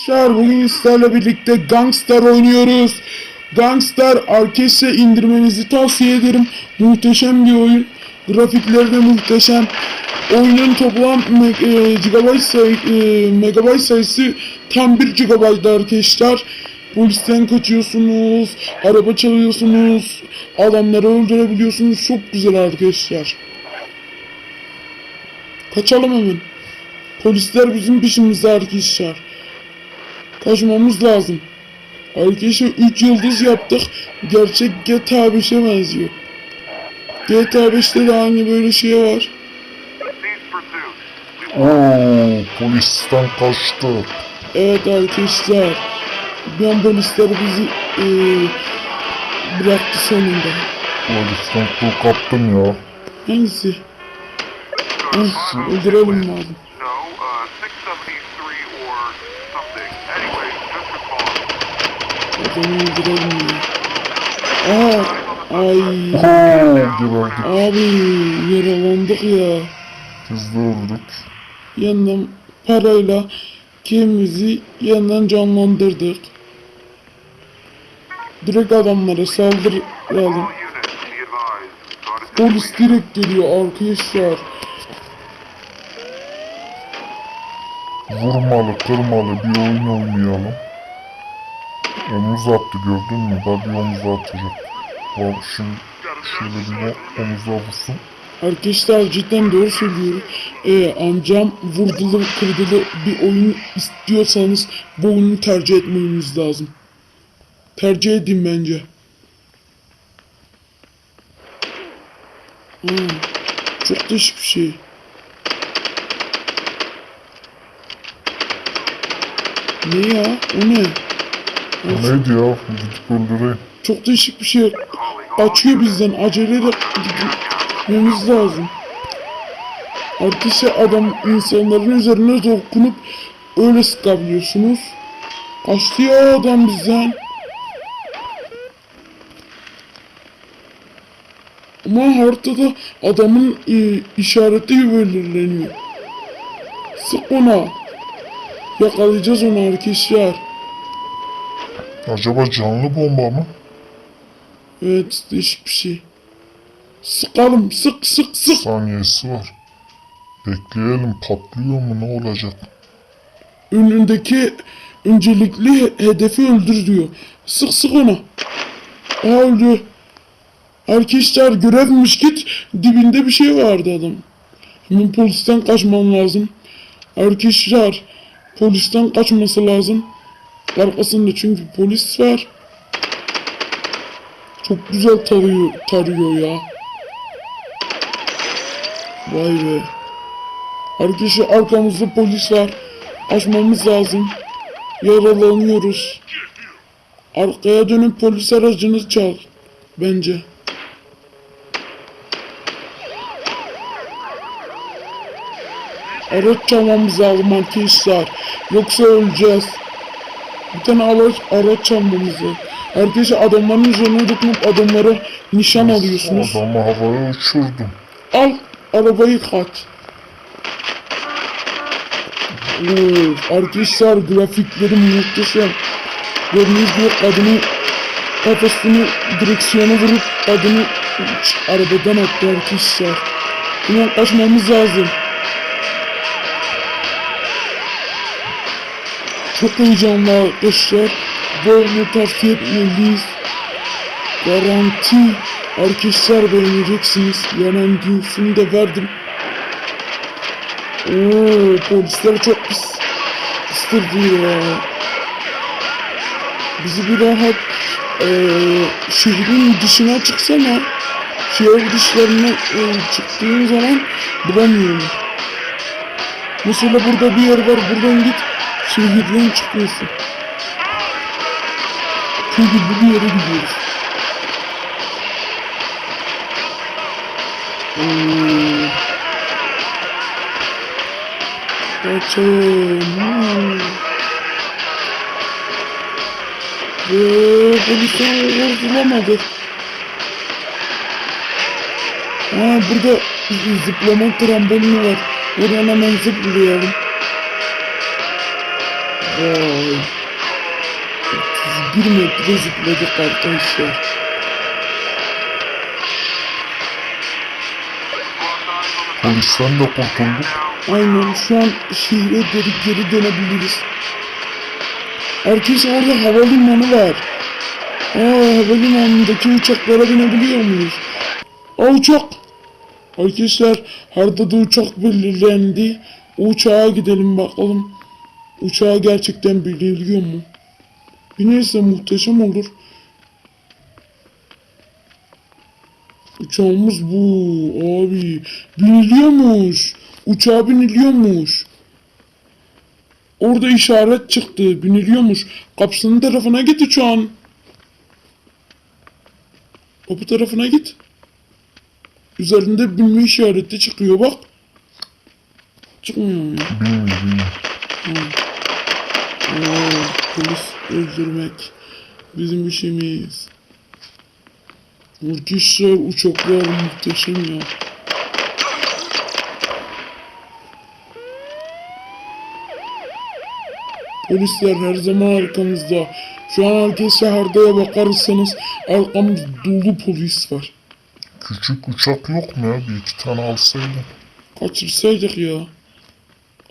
Arkadaşlar bugün sizlerle birlikte Gangstar oynuyoruz. Gangstar arkadaşlar indirmenizi tavsiye ederim. Muhteşem bir oyun. Grafikleri de muhteşem. Oyunun toplam me- e, gigabyte say e, megabyte sayısı tam 1 GB arkadaşlar. Polisten kaçıyorsunuz, araba çalıyorsunuz, adamları öldürebiliyorsunuz. Çok güzel arkadaşlar. Kaçalım hemen. Polisler bizim peşimizde arkadaşlar. Kaçmamız lazım. Arkadaşlar 3 yıldız yaptık. Gerçek GTA 5'e benziyor. GTA 5'te de aynı böyle şey var. Oo, polisten kaçtı. Evet arkadaşlar. Bir an polisler bizi eee, bıraktı sonunda. Polisten kul kaptım ya. Hangisi? Heh, öldürelim lazım. Adamı. Aa, ay. Abi yaralandık ya. De öldük. yandan parayla kendimizi yandan canlandırdık. Direkt adamlara saldıralım. Polis direkt geliyor arkadaşlar. Vurmalı, kırmalı bir oyun oynayalım. Omuz attı gördün mü? Daha bir omuz atacak. Bak şimdi şöyle bir omuza vursun. Arkadaşlar cidden doğru söylüyor. Ee, amcam vurdulu kırdılı bir oyun istiyorsanız bu oyunu tercih etmeniz lazım. Tercih edin bence. Hmm, çok değişik bir şey. Ne ya? O ne? O neydi ya? Gidip öldüreyim. Çok değişik bir şey. Açıyor bizden. Acele de gitmemiz lazım. Arkadaşlar adam insanların üzerine dokunup öyle sıkabiliyorsunuz. Kaçtı ya adam bizden. Ama haritada adamın e, işareti belirleniyor. Sık ona. Yakalayacağız onu arkadaşlar. Acaba canlı bomba mı? Evet değişik bir şey. Sıkalım sık sık sık. Saniyesi var. Bekleyelim patlıyor mu ne olacak? Önündeki öncelikli he- hedefi öldür diyor. Sık sık ona. Aa öldü. Arkadaşlar görevmiş git. Dibinde bir şey vardı adam. Hemen polisten kaçman lazım. Arkadaşlar polisten kaçması lazım. Arkasında çünkü polis var. Çok güzel tarıyor, tarıyor ya. Vay be. Arkadaşlar arkamızda polis var. Açmamız lazım. Yaralanıyoruz. Arkaya dönüp polis aracını çal. Bence. Araç çalmamız lazım arkadaşlar. Yoksa öleceğiz. Bir tane araç, araç çalmamız lazım. Arkadaşlar adamların üzerine dokunup adamlara nişan alıyorsunuz. Adamı havaya uçurdum. Al arabayı kaç. Oo, arkadaşlar grafikleri muhteşem. Gördüğünüz gibi kadını kafasını direksiyona vurup kadını uç, arabadan attı arkadaşlar. Hemen kaçmamız lazım. Çok heyecanlı arkadaşlar. Oyunu tavsiye etmeliyiz. Garanti. Arkadaşlar beğeneceksiniz. Garantisini de verdim. Oo, polisler çok pis. Pistirdi ya. Bizi bir rahat eee şehrin dışına çıksana. Şehir dışlarına eee, çıktığın zaman bulamıyorum. Mesela burada bir yer var. Buradan git. Şehirden çıkıyorsun. Çünkü bu bir yere gidiyoruz. Hmm. Kaçın. Hmm. Ve polisten vurulamadı. Ha burada zıplama trambolini var. Buradan hemen zıplayalım. Vay. 31 metre zıpladık arkadaşlar. Polisten de kurtulduk. Aynen şu an şehre geri, geri dönebiliriz. Arkadaşlar orada havalimanı var. Aa havalimanındaki uçaklara binebiliyor muyuz? Aa uçak. Arkadaşlar haritada uçak belirlendi. O uçağa gidelim bakalım. Uçağa gerçekten biniliyor mu? Binerse muhteşem olur. Uçağımız bu abi. Biniliyormuş. Uçağa biniliyormuş. Orada işaret çıktı. Biniliyormuş. Kapısının tarafına git uçağın. Kapı tarafına git. Üzerinde binme işareti çıkıyor bak. Çıkmıyor ya? Polis öldürmek bizim işimiz. Arkadaşlar uçaklar muhteşem ya. Polisler her zaman arkamızda. Şu an arkadaşlar haritaya bakarsanız arkamız dolu polis var. Küçük uçak yok mu ya? Bir iki tane alsaydım. Kaçırsaydık ya.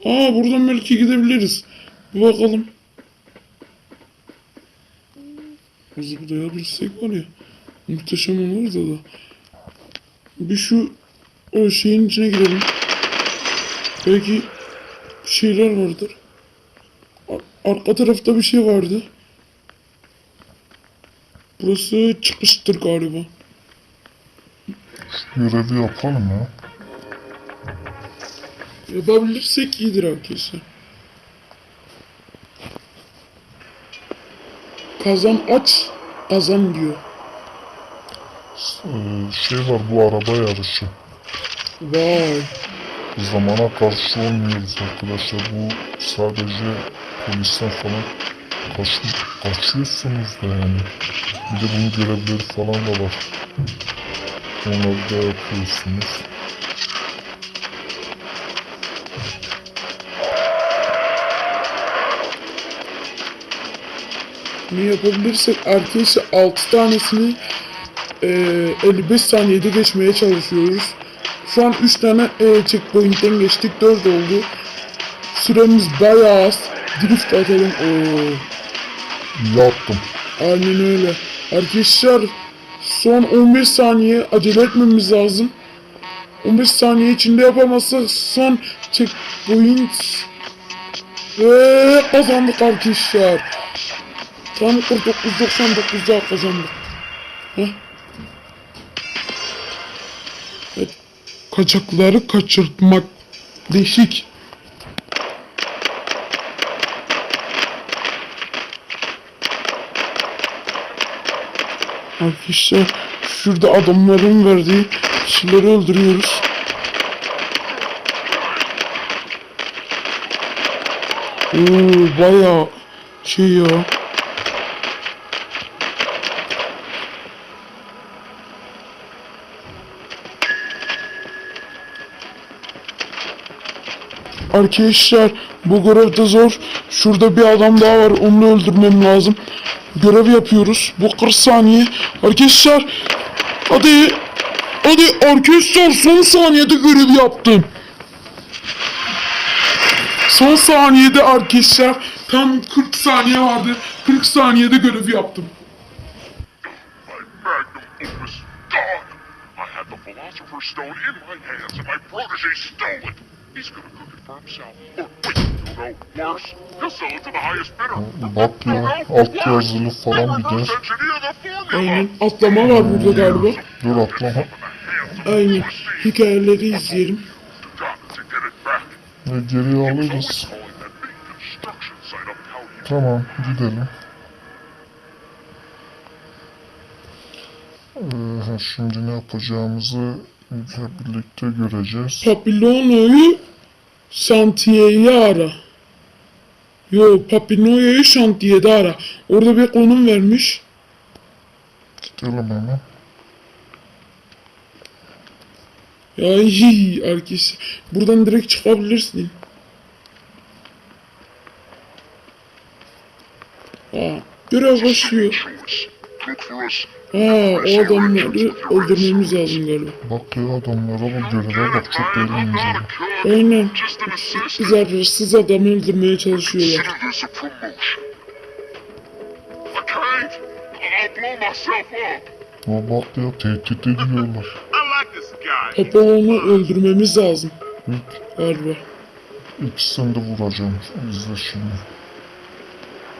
Aa buradan belki gidebiliriz. Bir bakalım. Zıplayabilirsek var ya. Muhteşem olur da. Bir şu o şeyin içine girelim. Belki bir şeyler vardır. Ar- arka tarafta bir şey vardı. Burası çıkıştır galiba. Görevi yapalım ya. Yapabilirsek iyidir arkadaşlar. Kazan aç, kazan diyor. Ee, şey var bu araba yarışı. Vay. Zamana karşı olmuyoruz arkadaşlar. Bu sadece polisten falan kaç, kaçıyorsunuz da yani. Bir de bunun görevleri falan da var. Onları da yapıyorsunuz. Ne yapabilirsek arkadaşlar 6 tanesini eee 55 saniyede geçmeye çalışıyoruz. Şu an 3 tane eee checkpoint'ten geçtik 4 oldu. Süremiz bayağı az. Drift atalım. Oo. Yaptım. Aynen öyle. Arkadaşlar son 15 saniye acele etmemiz lazım. 15 saniye içinde yapamazsak son checkpoint ve kazandık arkadaşlar. Tam 49.99'da kazandık. Heh. Kaçakları kaçırtmak değişik. Arkadaşlar şurada adamların verdiği kişileri öldürüyoruz. Oo bayağı şey ya. Arkadaşlar bu görev de zor. Şurada bir adam daha var. Onu öldürmem lazım. Görev yapıyoruz. Bu 40 saniye. Arkadaşlar hadi hadi arkadaşlar son saniyede görev yaptım. Son saniyede arkadaşlar tam 40 saniye vardı. 40 saniyede görev yaptım. Stone in my hands, and my protege stole it. Bak ya alt yazılı falan bir de. Aynen atlama var burada galiba. Dur atlama. Aynen hikayeleri izleyelim. Ve geri alırız. Tamam gidelim. Ee, şimdi ne yapacağımızı hep birlikte göreceğiz. Papilono'yu şantiyeye ara. Yo Papilono'yu şantiyede ara. Orada bir konum vermiş. Gidelim hemen. Ya iyi arkadaşlar. Buradan direkt çıkabilirsin. Ha, görev başlıyor. Ha, o adamları öldürmemiz galiba. Bak ya adamlara bu göreve bak çok eğlenceli. Aynen. Bizi hırsız adamı öldürmeye çalışıyorlar. Ama bak ya tehdit ediyorlar. Guy. Papağanı öldürmemiz lazım İlk, galiba. ikisini de vuracağım. İzle şimdi.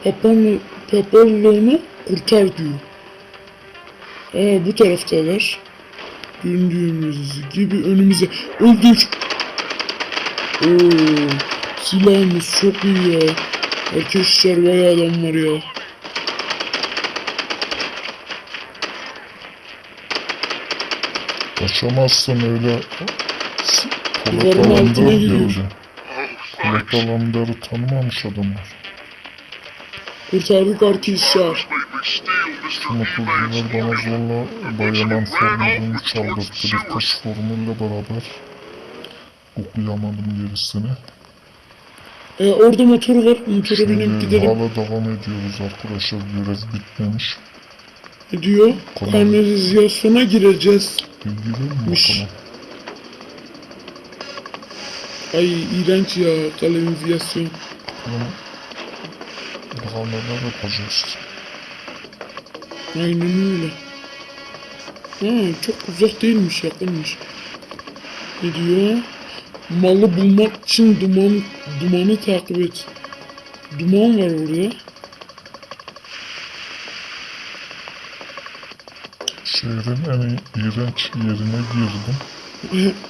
Papağanı, papağanı kurtar diyor. Aa bu taraftalar. Döndüğümüz gibi önümüze öldür. Oo, silahımız çok iyi ya. Arkadaşlar bayağı adam var ya. Kaçamazsın öyle. Geldi. Oh, Polat thanks. alanları tanımamış adamlar. Kurtardık arkadaşlar. Made me steal Mr. Motorcular bana zorla bayanan formülünü çaldırttı. Birkaç formülle beraber okuyamadım gerisini. Ee, orada motor var. Motora binip gidelim. hala devam ediyoruz arkadaşlar. Görev bitmemiş. Ne diyor? Kanalizasyona gireceğiz. Girelim. Ay iğrenç ya kanalizasyon. Bakalım. Bakalım neler yapacağız. Aynen öyle. Ha, çok uzak değilmiş yakınmış. Ne diyor? Malı bulmak için duman, dumanı takip et. Duman var orada. Şehrin en iğrenç yerine girdim.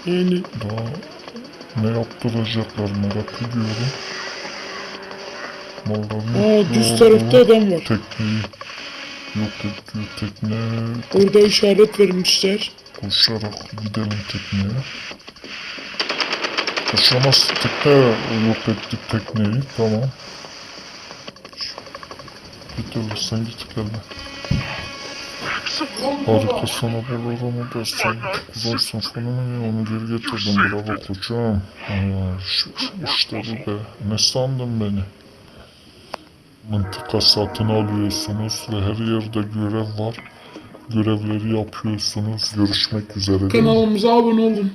yani Daha ne yaptıracaklar merak ediyorum. Malların Aa, düz tarafta adam var. Tekneyi yok ediyor. Tekne orada işaret vermişler. koşarak gidelim tekneye. Koşamaz tekne yok ettik tekneyi tamam. Gidelim git gelme. Harika sana balarımı dersen kuzarsın falan onu geri getirdim bravo koçum. Şu- işte bu be ne sandın beni? Mıntıka satın alıyorsunuz ve her yerde görev var. Görevleri yapıyorsunuz. Görüşmek üzere. Kanalımıza abone olun.